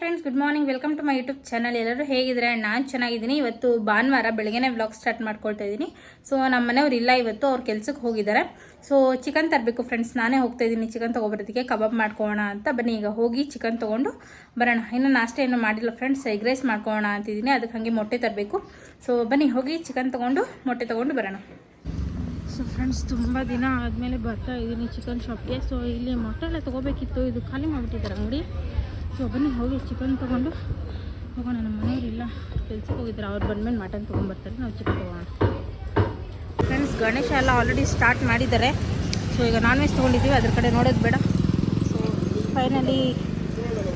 Friends good morning welcome to my YouTube channel ಎಲ್ಲರೂ ಹೇಗಿದ್ರೆ ನಾನು ಚೆನ್ನಾಗಿದ್ದೀನಿ. ಇವತ್ತು ಭಾನುವಾರ ಬೆಳಗ್ಗೆನೇ ವ್ಲಾಗ್ ಸ್ಟಾರ್ಟ್ ಮಾಡ್ಕೊಳ್ತಾ ಇದ್ದೀನಿ. ಸೊ ನಮ್ಮ ಮನೆಯವ್ರು ಇಲ್ಲ ಇವತ್ತು. ಅವ್ರ ಕೆಲ್ಸಕ್ಕೆ ಹೋಗಿದ್ದಾರೆ. ಸೊ ಚಿಕನ್ ತರಬೇಕು ಫ್ರೆಂಡ್ಸ್ ನಾನೇ ಹೋಗ್ತಾ ಇದ್ದೀನಿ ಚಿಕನ್ ತೊಗೊಬರೋದಕ್ಕೆ. ಕಬಾಬ್ ಮಾಡ್ಕೊಳ್ಳೋಣ ಅಂತ. ಬನ್ನಿ, ಈಗ ಹೋಗಿ ಚಿಕನ್ ತೊಗೊಂಡು ಬರೋಣ. ಇನ್ನು ನಾಷ್ಟ ಏನು ಮಾಡಿಲ್ಲ ಫ್ರೆಂಡ್ಸ್ ಎಗ್ ರೈಸ್ ಮಾಡ್ಕೊಳ್ಳೋಣ ಅಂತಿದ್ದೀನಿ. ಅದಕ್ಕೆ ಹಾಗೆ ಮೊಟ್ಟೆ ತರಬೇಕು. ಸೊ ಬನ್ನಿ, ಹೋಗಿ ಚಿಕನ್ ತೊಗೊಂಡು ಮೊಟ್ಟೆ ತೊಗೊಂಡು ಬರೋಣ. ಸೊ ಫ್ರೆಂಡ್ಸ್ ತುಂಬ ದಿನ ಆದಮೇಲೆ ಬರ್ತಾ ಇದ್ದೀನಿ ಚಿಕನ್ ಶಾಪ್ಗೆ ಸೊ ಇಲ್ಲಿ ಮೊಟ್ಟೆ ಎಲ್ಲ ತೊಗೋಬೇಕಿತ್ತು. ಇದು ಖಾಲಿ ಮಾಡಿಬಿಟ್ಟಿದ್ದಾರೆ ಅಂಗಡಿ. ಸೊ ಬನ್ನಿ ಹೋಗಿ ಚಿಕನ್ ತೊಗೊಂಡು ಹೋಗೋಣ, ನಮ್ಮ ಮನೆಯವರಿಲ್ಲ ಕೆಲ್ಸಕ್ಕೆ ಹೋಗಿದ್ದಾರೆ. ಅವ್ರು ಬಂದ್ಮೇಲೆ ಮಟನ್ ತೊಗೊಂಡ್ಬರ್ತಾರೆ. ನಾವು ಚಿಕನ್ ತೊಗೋಣ. ಫ್ರೆಂಡ್ಸ್ ಗಣೇಶ ಎಲ್ಲ ಆಲ್ರೆಡಿ ಸ್ಟಾರ್ಟ್ ಮಾಡಿದ್ದಾರೆ. ಸೊ ಈಗ ನಾನ್ ವೆಜ್ ತೊಗೊಂಡಿದ್ದೀವಿ. ಅದ್ರ ಕಡೆ ನೋಡೋದು ಬೇಡ. ಸೊ ಫೈನಲಿ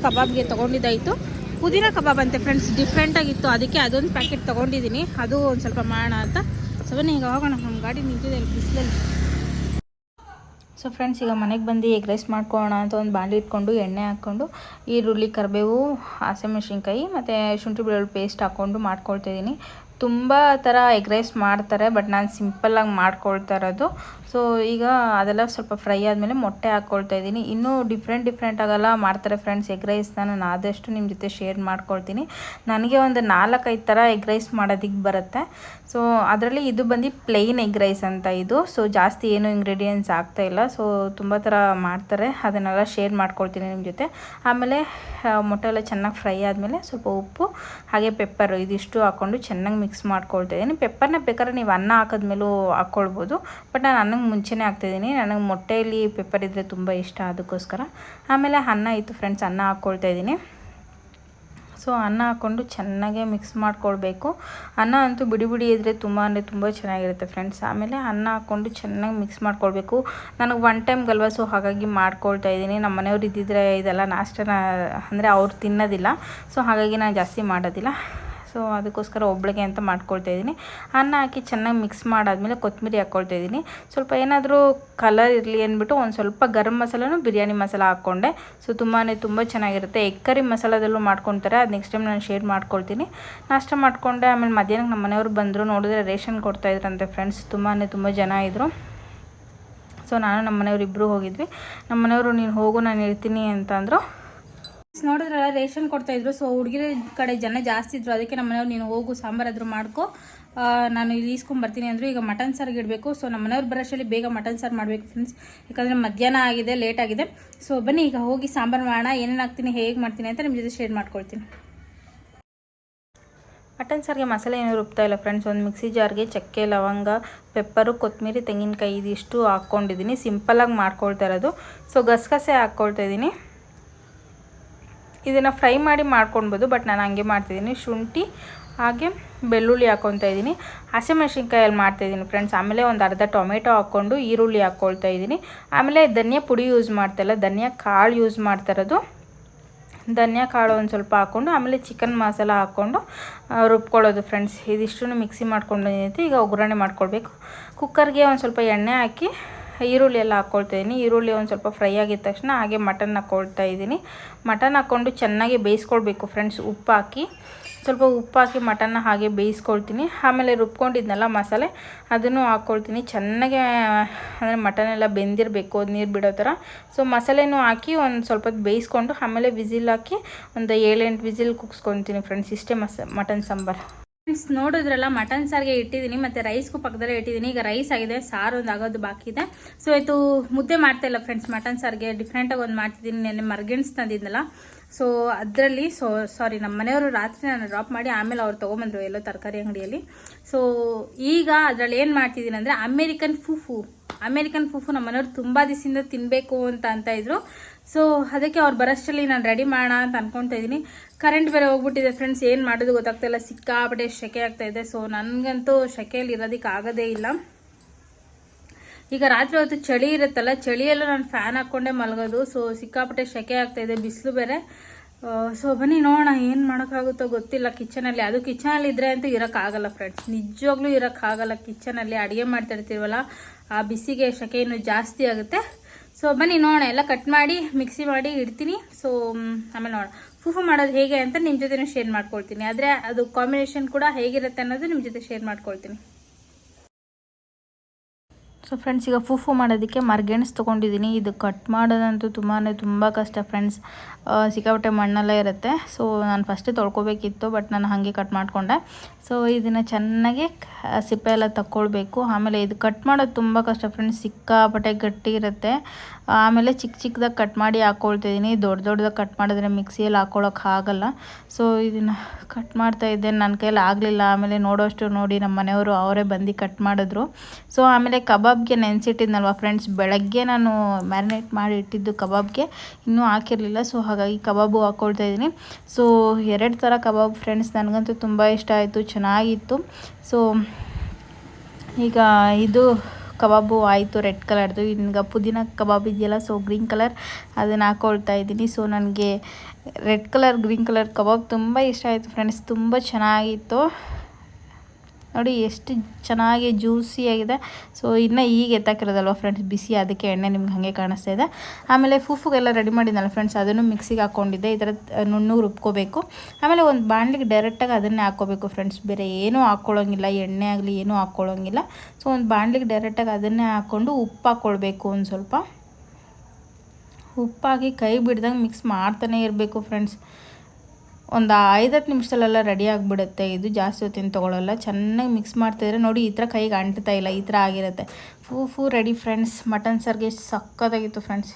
ಕಬಾಬ್ಗೆ ತೊಗೊಂಡಿದ್ದಾಯಿತು. ಪುದೀನ ಕಬಾಬ್ ಅಂತೆ ಫ್ರೆಂಡ್ಸ್ ಡಿಫ್ರೆಂಟಾಗಿತ್ತು ಅದಕ್ಕೆ ಅದೊಂದು ಪ್ಯಾಕೆಟ್ ತೊಗೊಂಡಿದ್ದೀನಿ. ಅದು ಒಂದು ಸ್ವಲ್ಪ ಮಾಡೋಣ ಅಂತ. ಸೊ ಬನ್ನಿ, ಈಗ ಹೋಗೋಣ. ನಮ್ಮ ಗಾಡಿ ನಿಂತಿದೆ ಅಲ್ಲಿ ಬಿಸಿಲಲ್ಲಿ. ಸೊ ಫ್ರೆಂಡ್ಸ್ ಈಗ ಮನೆಗೆ ಬಂದು ಎಗ್ ರೈಸ್ ಮಾಡ್ಕೊಳ್ಳೋಣ ಅಂತ ಒಂದು ಬಾಂಡ್ಲಿ ಇಟ್ಕೊಂಡು, ಎಣ್ಣೆ ಹಾಕ್ಕೊಂಡು, ಈರುಳ್ಳಿ, ಕರಿಬೇವು ಹಸಿಮೆಣ್ಸಿನ್ಕಾಯಿ ಮತ್ತು ಶುಂಠಿ ಬೆಳ್ಳುಳ್ಳಿ ಪೇಸ್ಟ್ ಹಾಕ್ಕೊಂಡು ಮಾಡ್ಕೊಳ್ತಿದ್ದೀನಿ ತುಂಬ ಥರ ಎಗ್ ರೈಸ್ ಮಾಡ್ತಾರೆ ಬಟ್ ನಾನು ಸಿಂಪಲ್ಲಾಗಿ ಮಾಡ್ಕೊಳ್ತಾ ಇರೋದು ಸೊ ಈಗ ಅದೆಲ್ಲ ಸ್ವಲ್ಪ ಫ್ರೈ ಆದಮೇಲೆ ಮೊಟ್ಟೆ ಹಾಕ್ಕೊಳ್ತಾ ಇದ್ದೀನಿ. ಇನ್ನೂ ಡಿಫ್ರೆಂಟ್ ಡಿಫ್ರೆಂಟ್ ಆಗೆಲ್ಲ ಮಾಡ್ತಾರೆ ಫ್ರೆಂಡ್ಸ್ ಎಗ್ ರೈಸ್ನ ನಾನು ಆದಷ್ಟು ನಿಮ್ಮ ಜೊತೆ ಶೇರ್ ಮಾಡ್ಕೊಳ್ತೀನಿ. ನನಗೆ ಒಂದು ನಾಲ್ಕೈದು ಥರ ಎಗ್ ರೈಸ್ ಮಾಡೋದಕ್ಕೆ ಬರುತ್ತೆ. ಸೊ ಅದರಲ್ಲಿ ಇದು ಬಂದು ಪ್ಲೈನ್ ಎಗ್ ರೈಸ್ ಅಂತ ಇದು. ಸೊ ಜಾಸ್ತಿ ಏನು ಇಂಗ್ರೀಡಿಯೆಂಟ್ಸ್ ಆಗ್ತಾ ಇಲ್ಲ. ಸೊ ತುಂಬ ಥರ ಮಾಡ್ತಾರೆ. ಅದನ್ನೆಲ್ಲ ಶೇರ್ ಮಾಡ್ಕೊಳ್ತೀನಿ ನಿಮ್ಮ ಜೊತೆ. ಆಮೇಲೆ ಮೊಟ್ಟೆ ಎಲ್ಲ ಚೆನ್ನಾಗಿ ಫ್ರೈ ಆದಮೇಲೆ ಸ್ವಲ್ಪ ಉಪ್ಪು, ಹಾಗೆ ಪೆಪ್ಪರು ಇದಿಷ್ಟು ಹಾಕ್ಕೊಂಡು ಚೆನ್ನಾಗಿ ಮಿಕ್ಸ್ ಮಾಡ್ಕೊಳ್ತಾ ಇದ್ದೀನಿ. ಪೆಪ್ಪರ್ನ ಬೇಕಾದ್ರೆ ನೀವು ಅನ್ನ ಹಾಕಿದ್ಮೇಲೂ ಹಾಕ್ಕೊಳ್ಬೋದು ಬಟ್ ನಾನು ಅನ್ನಕ್ಕೆ ಮುಂಚೆನೇ ಹಾಕ್ತಿದ್ದೀನಿ. ನನಗೆ ಮೊಟ್ಟೆಯಲ್ಲಿ ಪೆಪ್ಪರ್ ಇದ್ದರೆ ತುಂಬ ಇಷ್ಟ ಅದಕ್ಕೋಸ್ಕರ. ಆಮೇಲೆ ಅನ್ನ ಇತ್ತು ಫ್ರೆಂಡ್ಸ್ ಅನ್ನ ಹಾಕ್ಕೊಳ್ತಾ ಇದ್ದೀನಿ. ಸೊ ಅನ್ನ ಹಾಕ್ಕೊಂಡು ಚೆನ್ನಾಗೆ ಮಿಕ್ಸ್ ಮಾಡ್ಕೊಳ್ಬೇಕು. ಅನ್ನ ಅಂತೂ ಬಿಡಿ ಬಿಡಿ ಇದ್ದರೆ ತುಂಬ ಅಂದರೆ ತುಂಬ ಚೆನ್ನಾಗಿರುತ್ತೆ ಫ್ರೆಂಡ್ಸ್ ಆಮೇಲೆ ಅನ್ನ ಹಾಕ್ಕೊಂಡು ಚೆನ್ನಾಗಿ ಮಿಕ್ಸ್ ಮಾಡ್ಕೊಳ್ಬೇಕು. ನನಗೆ ಒನ್ ಟೈಮ್ ಗಲ್ವ ಸೊ ಹಾಗಾಗಿ ಮಾಡ್ಕೊಳ್ತಾ ಇದ್ದೀನಿ. ನಮ್ಮ ಮನೆಯವ್ರು ಇದ್ದಿದ್ರೆ ಇದೆಲ್ಲ ನಾಷ್ಟನ ಅಂದರೆ ಅವ್ರು ತಿನ್ನೋದಿಲ್ಲ. ಸೊ ಹಾಗಾಗಿ ನಾನು ಜಾಸ್ತಿ ಮಾಡೋದಿಲ್ಲ. ಸೊ ಅದಕ್ಕೋಸ್ಕರ ಒಬ್ಳಿಗೆ ಅಂತ ಮಾಡ್ಕೊಳ್ತಾ ಇದ್ದೀನಿ. ಅನ್ನ ಹಾಕಿ ಚೆನ್ನಾಗಿ ಮಿಕ್ಸ್ ಮಾಡಾದ್ಮೇಲೆ ಕೊತ್ತಂಬರಿ ಹಾಕ್ಕೊಳ್ತಾ ಇದ್ದೀನಿ. ಸ್ವಲ್ಪ ಏನಾದರೂ ಕಲರ್ ಇರಲಿ ಅಂದ್ಬಿಟ್ಟು ಒಂದು ಸ್ವಲ್ಪ ಗರಂ ಮಸಾಲನೂ ಬಿರಿಯಾನಿ ಮಸಾಲ ಹಾಕ್ಕೊಂಡೆ. ಸೊ ತುಂಬಾ ತುಂಬ ಚೆನ್ನಾಗಿರುತ್ತೆ. ಎಗ್ ಕರಿ ಮಸಾಲದಲ್ಲೂ ಮಾಡ್ಕೊತಾರೆ. ಅದು ನೆಕ್ಸ್ಟ್ ಟೈಮ್ ನಾನು ಶೇರ್ ಮಾಡ್ಕೊಳ್ತೀನಿ. ನಾಷ್ಟ ಮಾಡಿಕೊಂಡೆ, ಆಮೇಲೆ ಮಧ್ಯಾಹ್ನಕ್ಕೆ ನಮ್ಮ ಮನೆಯವ್ರು ಬಂದರು. ನೋಡಿದ್ರೆ ರೇಷನ್ ಕೊಡ್ತಾ ಕೊಡ್ತಾಯಿದ್ರಂತೆ ಫ್ರೆಂಡ್ಸ್ ತುಂಬಾ ತುಂಬ ಜನ ಇದ್ದರು ಸೊ ನಾನು ನಮ್ಮ ಮನೆಯವ್ರು ಇಬ್ಬರು ಹೋಗಿದ್ವಿ. ನಮ್ಮ ಮನೆಯವರು, ನೀನು ಹೋಗು, ನಾನು ಇರ್ತೀನಿ ಅಂತ ಅಂದರು ನೋಡಿದ್ರಲ್ಲ ರೇಷನ್ ಕೊಡ್ತಾ ಇದ್ರು. ಸೊ ಹುಡುಗಿರ ಕಡೆ ಜನ ಜಾಸ್ತಿ ಇದ್ರು. ಅದಕ್ಕೆ ನಮ್ಮನೆಯವ್ರು, ನೀನು ಹೋಗು ಸಾಂಬಾರಾದ್ರೂ ಮಾಡ್ಕೊ. ನಾನು ಇಲ್ಲಿ ಇಸ್ಕೊಂಬರ್ತೀನಿ ಅಂದರು, ಈಗ ಮಟನ್ ಸಾರಿಗೆ ಇಡಬೇಕು. ಸೊ ನಮ್ಮ ಮನೆಯವ್ರು ಬರೋಷ್ಟರಲ್ಲಿ ಬೇಗ ಮಟನ್ ಸಾರು ಮಾಡಬೇಕು ಫ್ರೆಂಡ್ಸ್ ಯಾಕಂದರೆ ಮಧ್ಯಾಹ್ನ ಆಗಿದೆ ಲೇಟ್ ಆಗಿದೆ. ಸೊ ಬನ್ನಿ, ಈಗ ಹೋಗಿ ಸಾಂಬಾರು ಮಾಡೋಣ. ಏನೇನು ಹಾಕ್ತೀನಿ, ಹೇಗೆ ಮಾಡ್ತೀನಿ ಅಂತ ನಿಮ್ಮ ಜೊತೆ ಶೇರ್ ಮಾಡ್ಕೊಳ್ತೀನಿ. ಮಟನ್ ಸಾರಿಗೆ ಮಸಾಲೆ ಏನೂ ರುಬ್ತಾ ಇಲ್ಲ ಫ್ರೆಂಡ್ಸ್ ಒಂದು ಮಿಕ್ಸಿ ಜಾರ್ಗೆ ಚಕ್ಕೆ, ಲವಂಗ ಪೆಪ್ಪರು ಕೊತ್ತಂಬರಿ ತೆಂಗಿನಕಾಯಿ, ಇದಿಷ್ಟು ಹಾಕ್ಕೊಂಡಿದ್ದೀನಿ ಸಿಂಪಲಾಗಿ ಮಾಡ್ಕೊಳ್ತಾ ಇರೋದು. ಸೊ ಗಸಗಸೆ ಹಾಕ್ಕೊಳ್ತಾ ಇದ್ದೀನಿ. ಇದನ್ನು ಫ್ರೈ ಮಾಡಿ ಮಾಡ್ಕೊಳ್ಬೋದು ಬಟ್ ನಾನು ಹಂಗೆ ಮಾಡ್ತಿದ್ದೀನಿ. ಶುಂಠಿ, ಹಾಗೆ ಬೆಳ್ಳುಳ್ಳಿ ಹಾಕ್ಕೊತಾ ಇದ್ದೀನಿ. ಹಸಿಮೆಣ್ಸಿನ್ಕಾಯಲ್ಲಿ ಮಾಡ್ತಾಯಿದ್ದೀನಿ ಫ್ರೆಂಡ್ಸ್ ಆಮೇಲೆ ಒಂದು ಅರ್ಧ ಟೊಮೆಟೊ ಹಾಕ್ಕೊಂಡು ಈರುಳ್ಳಿ ಹಾಕ್ಕೊಳ್ತಾ ಇದ್ದೀನಿ. ಆಮೇಲೆ ಧನಿಯಾ ಪುಡಿ ಯೂಸ್ ಮಾಡ್ತಾಯಿಲ್ಲ ಧನಿಯಾ ಕಾಳು ಯೂಸ್ ಮಾಡ್ತಾ ಇರೋದು. ಧನಿಯಾ ಕಾಳು ಒಂದು ಸ್ವಲ್ಪ ಹಾಕ್ಕೊಂಡು, ಆಮೇಲೆ ಚಿಕನ್ ಮಸಾಲ ಹಾಕ್ಕೊಂಡು ರುಬ್ಕೊಳ್ಳೋದು ಫ್ರೆಂಡ್ಸ್ ಇದಿಷ್ಟು ಮಿಕ್ಸಿ ಮಾಡ್ಕೊಂಡು ಈಗ ಒಗ್ಗರಣೆ ಮಾಡ್ಕೊಳ್ಬೇಕು. ಕುಕ್ಕರ್ಗೆ ಒಂದು ಸ್ವಲ್ಪ ಎಣ್ಣೆ ಹಾಕಿ ಈರುಳ್ಳಿ ಎಲ್ಲ ಹಾಕ್ಕೊಳ್ತಾ ಇದ್ದೀನಿ ಈರುಳ್ಳಿ ಒಂದು ಸ್ವಲ್ಪ ಫ್ರೈ ಆಗಿದ ತಕ್ಷಣ ಹಾಗೆ ಮಟನ್ ಹಾಕ್ಕೊಳ್ತಾ ಇದ್ದೀನಿ ಮಟನ್ ಹಾಕ್ಕೊಂಡು ಚೆನ್ನಾಗಿ ಬೇಯಿಸ್ಕೊಳ್ಬೇಕು ಫ್ರೆಂಡ್ಸ್ ಉಪ್ಪು ಹಾಕಿ ಸ್ವಲ್ಪ ಉಪ್ಪು ಹಾಕಿ ಮಟನ್ನ ಹಾಗೆ ಬೇಯಿಸ್ಕೊಳ್ತೀನಿ. ಆಮೇಲೆ ರುಬ್ಕೊಂಡಿದ್ನಲ್ಲ ಮಸಾಲೆ, ಅದನ್ನು ಹಾಕ್ಕೊಳ್ತೀನಿ. ಚೆನ್ನಾಗೆ, ಅಂದರೆ ಮಟನ್ ಎಲ್ಲ ಬೆಂದಿರಬೇಕು, ಅದು ನೀರು ಬಿಡೋ ಥರ. ಸೊ ಮಸಾಲೆನೂ ಹಾಕಿ ಒಂದು ಸ್ವಲ್ಪ ಬೇಯಿಸ್ಕೊಂಡು ಆಮೇಲೆ ವಿಸಿಲ್ ಹಾಕಿ ಒಂದು ಏಳೆಂಟು ವಿಸಿಲ್ ಕುಗ್ಸ್ಕೊತೀನಿ ಫ್ರೆಂಡ್ಸ್ ಇಷ್ಟೇ ಮಸ ಮಟನ್ ಸಾಂಬಾರು. ಫ್ರೆಂಡ್ಸ್ ನೋಡಿದ್ರಲ್ಲ ಮಟನ್ ಸಾರಿಗೆ ಇಟ್ಟಿದ್ದೀನಿ, ಮತ್ತು ರೈಸ್ಗೂ ಪಕ್ಕದಲ್ಲೇ ಇಟ್ಟಿದ್ದೀನಿ. ಈಗ ರೈಸ್ ಆಗಿದೆ, ಸಾರು ಒಂದು ಆಗೋದು ಬಾಕಿ ಇದೆ. ಸೊ ಇದು ಮುದ್ದೆ ಮಾಡ್ತಾ ಇಲ್ಲ ಫ್ರೆಂಡ್ಸ್ ಮಟನ್ ಸಾರಿಗೆ. ಡಿಫ್ರೆಂಟಾಗಿ ಒಂದು ಮಾಡ್ತಿದ್ದೀನಿ, ನೆನ್ನೆ ಮರ್ಗೆಣ್ಸ್ ತಂದಿದ್ನಲ್ಲ. ಸೊ ಅದರಲ್ಲಿ ಸೊ ಸಾರಿ ನಮ್ಮ ಮನೆಯವರು ರಾತ್ರಿ ನಾನು ಡ್ರಾಪ್ ಮಾಡಿ, ಆಮೇಲೆ ಅವ್ರು ತೊಗೊಂಬಂದರು ಎಲ್ಲೋ ತರಕಾರಿ ಅಂಗಡಿಯಲ್ಲಿ. ಸೊ ಈಗ ಅದರಲ್ಲಿ ಏನು ಮಾಡ್ತಿದ್ದೀನಿ ಅಂದರೆ ಅಮೇರಿಕನ್ ಫೂಫು ಅಮೇರಿಕನ್ ಫೂಫು ನಮ್ಮ ಮನೆಯವ್ರು ತುಂಬ ದಿವಸದಿಂದ ತಿನ್ನಬೇಕು ಅಂತ ಅಂತ ಇದ್ರು. ಸೊ ಅದಕ್ಕೆ ಅವ್ರು ಬರೋಷ್ಟರಲ್ಲಿ ನಾನು ರೆಡಿ ಮಾಡೋಣ ಅಂತ ಅನ್ಕೊತಾ ಇದ್ದೀನಿ ಕರೆಂಟ್ ಬೇರೆ ಹೋಗ್ಬಿಟ್ಟಿದೆ ಫ್ರೆಂಡ್ಸ್ ಏನು ಮಾಡೋದು ಗೊತ್ತಾಗ್ತಾ ಇಲ್ಲ. ಸಿಕ್ಕಾಪಟ್ಟೆ ಸೆಕೆ ಆಗ್ತಾ ಇದೆ. ಸೊ ನನಗಂತೂ ಸೆಕೆಯಲ್ಲಿ ಇರೋದಕ್ಕೆ ಆಗೋದೇ ಇಲ್ಲ. ಈಗ ರಾತ್ರಿ ಹೊತ್ತು ಚಳಿ ಇರುತ್ತಲ್ಲ, ಚಳಿಯಲ್ಲೂ ನಾನು ಫ್ಯಾನ್ ಹಾಕ್ಕೊಂಡೇ ಮಲಗೋದು. ಸೊ ಸಿಕ್ಕಾಪಟ್ಟೆ ಸೆಕೆ ಆಗ್ತಾ ಇದೆ, ಬಿಸಿಲು ಬೇರೆ. ಸೊ ಬನ್ನಿ ನೋಡೋಣ, ಏನು ಮಾಡೋಕ್ಕಾಗುತ್ತೋ ಗೊತ್ತಿಲ್ಲ ಕಿಚನಲ್ಲಿ. ಅದು ಕಿಚನಲ್ಲಿ ಇದ್ರೆ ಅಂತೂ ಇರೋಕ್ಕಾಗಲ್ಲ ಫ್ರೆಂಡ್ಸ್ ನಿಜವಾಗ್ಲೂ ಇರೋಕ್ಕಾಗಲ್ಲ. ಕಿಚನಲ್ಲಿ ಅಡುಗೆ ಮಾಡ್ತಾ ಇರ್ತೀವಲ್ಲ, ಆ ಬಿಸಿಗೆ ಸೆಕೆ ಇನ್ನೂ ಜಾಸ್ತಿ ಆಗುತ್ತೆ. ಸೊ ಬನ್ನಿ, ನೋಡೋಣ. ಎಲ್ಲ ಕಟ್ ಮಾಡಿ ಮಿಕ್ಸಿ ಮಾಡಿ ಇಡ್ತೀನಿ. ಸೊ ಆಮೇಲೆ ನೋಡೋಣ. ಫೂಫು ಮಾಡೋದು ಹೇಗೆ ಅಂತ ನಿಮ್ಮ ಜೊತೆ ಶೇರ್ ಮಾಡ್ಕೊಳ್ತೀನಿ. ಆದರೆ ಅದು ಕಾಂಬಿನೇಷನ್ ಕೂಡ ಹೇಗಿರುತ್ತೆ ಅನ್ನೋದು ನಿಮ್ಮ ಜೊತೆ ಶೇರ್ ಮಾಡ್ಕೊಳ್ತೀನಿ. ಸೊ ಫ್ರೆಂಡ್ಸ್ ಈಗ ಫೂಫು ಮಾಡೋದಕ್ಕೆ ಮರ್ಗೆಣ್ಸ್ ತೊಗೊಂಡಿದ್ದೀನಿ. ಇದು ಕಟ್ ಮಾಡೋದಂತೂ ತುಂಬಾ ತುಂಬ ಕಷ್ಟ ಫ್ರೆಂಡ್ಸ್ ಸಿಕ್ಕಾಪಟ್ಟೆ ಮಣ್ಣೆಲ್ಲ ಇರುತ್ತೆ. ಸೊ ನಾನು ಫಸ್ಟೇ ತೊಳ್ಕೊಬೇಕಿತ್ತು ಬಟ್ ನಾನು ಹಾಗೆ ಕಟ್ ಮಾಡಿಕೊಂಡೆ. ಸೊ ಇದನ್ನು ಚೆನ್ನಾಗಿ ಸಿಪ್ಪೆ ಎಲ್ಲ ತಕ್ಕೊಳ್ಬೇಕು. ಆಮೇಲೆ ಇದು ಕಟ್ ಮಾಡೋದು ತುಂಬ ಕಷ್ಟ ಫ್ರೆಂಡ್ಸ್ ಸಿಕ್ಕಾಪಟ್ಟೆ ಗಟ್ಟಿ ಇರುತ್ತೆ. ಆಮೇಲೆ ಚಿಕ್ಕ ಚಿಕ್ಕದಾಗಿ ಕಟ್ ಮಾಡಿ ಹಾಕ್ಕೊಳ್ತಿದ್ದೀನಿ ದೊಡ್ಡ ದೊಡ್ಡದಾಗಿ ಕಟ್ ಮಾಡಿದ್ರೆ ಮಿಕ್ಸಿಯಲ್ಲಿ ಹಾಕ್ಕೊಳಕ್ಕೆ ಆಗಲ್ಲ. ಸೊ ಇದನ್ನು ಕಟ್ ಮಾಡ್ತಾ ಇದ್ದೆ. ನನ್ನ ಕೈಯಲ್ಲಿ ಆಗಲಿಲ್ಲ. ಆಮೇಲೆ ನೋಡೋಷ್ಟು ನೋಡಿ ನಮ್ಮ ಮನೆಯವರು ಅವರೇ ಬಂದು ಕಟ್ ಮಾಡಿದ್ರು. ಸೊ ಆಮೇಲೆ ಕಬಾಬ್ಗೆ ನೆನೆಸಿಟ್ಟಿದ್ನಲ್ವ ಫ್ರೆಂಡ್ಸ್? ಬೆಳಗ್ಗೆ ನಾನು ಮ್ಯಾರಿನೇಟ್ ಮಾಡಿ ಇಟ್ಟಿದ್ದು ಕಬಾಬ್ಗೆ. ಇನ್ನೂ ಹಾಕಿರಲಿಲ್ಲ, ಸೊ ಹಾಗಾಗಿ ಕಬಾಬು ಹಾಕ್ಕೊಳ್ತಾ ಇದ್ದೀನಿ. ಸೊ ಎರಡು ಥರ ಕಬಾಬ್ ಫ್ರೆಂಡ್ಸ್, ನನಗಂತೂ ತುಂಬ ಇಷ್ಟ ಆಯಿತು, ಚೆನ್ನಾಗಿತ್ತು. ಸೊ ಈಗ ಇದು ಕಬಾಬು ಆಯಿತು, ರೆಡ್ ಕಲರ್ದು. ಈಗ ಪುದೀನ ಕಬಾಬ್ ಇದೆಯಲ್ಲ, ಸೊ ಗ್ರೀನ್ ಕಲರ್, ಅದನ್ನು ಹಾಕ್ಕೊಳ್ತಾ ಇದ್ದೀನಿ. ಸೊ ನನಗೆ red colour, green colour kebab ತುಂಬ ಇಷ್ಟ ಆಯಿತು ಫ್ರೆಂಡ್ಸ್, ತುಂಬ ಚೆನ್ನಾಗಿತ್ತು. ನೋಡಿ ಎಷ್ಟು ಚೆನ್ನಾಗಿ ಜ್ಯೂಸಿಯಾಗಿದೆ ಸೊ ಇನ್ನು ಈಗ ಎತ್ತಾಕಿರೋದಲ್ವ ಫ್ರೆಂಡ್ಸ್ ಬಿಸಿ ಅದಕ್ಕೆ ಎಣ್ಣೆ ನಿಮ್ಗೆ ಹಾಗೆ ಕಾಣಿಸ್ತಾ ಇದೆ. ಆಮೇಲೆ ಫೂಫುಗೆಲ್ಲ ರೆಡಿ ಮಾಡಿದ್ನಲ್ಲ ಫ್ರೆಂಡ್ಸ್ ಅದನ್ನು ಮಿಕ್ಸಿಗೆ ಹಾಕ್ಕೊಂಡಿದ್ದೆ. ಈ ಥರ ನುಣ್ಣಗೆ ರುಬ್ಕೋಬೇಕು. ಆಮೇಲೆ ಒಂದು ಬಾಣಲಿಗೆ ಡೈರೆಕ್ಟಾಗಿ ಅದನ್ನೇ ಹಾಕ್ಕೋಬೇಕು ಫ್ರೆಂಡ್ಸ್ ಬೇರೆ ಏನೂ ಹಾಕ್ಕೊಳ್ಳೋಂಗಿಲ್ಲ. ಎಣ್ಣೆ ಆಗಲಿ ಏನೂ ಹಾಕ್ಕೊಳ್ಳೋಂಗಿಲ್ಲ. ಸೊ ಒಂದು ಬಾಣಲಿಗೆ ಡೈರೆಕ್ಟಾಗಿ ಅದನ್ನೇ ಹಾಕ್ಕೊಂಡು ಉಪ್ಪು ಹಾಕ್ಕೊಳ್ಬೇಕು ಒಂದು ಸ್ವಲ್ಪ. ಉಪ್ಪಾಗಿ ಕೈ ಬಿಡ್ದಂಗೆ ಮಿಕ್ಸ್ ಮಾಡ್ತಾನೆ ಇರಬೇಕು ಫ್ರೆಂಡ್ಸ್ ಒಂದು ಐದತ್ತು ನಿಮಿಷದಲ್ಲೆಲ್ಲ ರೆಡಿ ಆಗಿಬಿಡುತ್ತೆ. ಇದು ಜಾಸ್ತಿ ಹೊತ್ತಿನ ತೊಗೊಳಲ್ಲ. ಚೆನ್ನಾಗಿ ಮಿಕ್ಸ್ ಮಾಡ್ತಿದ್ರೆ ನೋಡಿ ಈ ಥರ ಕೈಗೆ ಅಂಟ್ತಾ ಇಲ್ಲ, ಈ ಥರ ಆಗಿರುತ್ತೆ. ಫೂ ಫೂ ರೆಡಿ ಫ್ರೆಂಡ್ಸ್ ಮಟನ್ ಸರ್ಗೆ ಸಕ್ಕತ್ತಾಗಿತ್ತು ಫ್ರೆಂಡ್ಸ್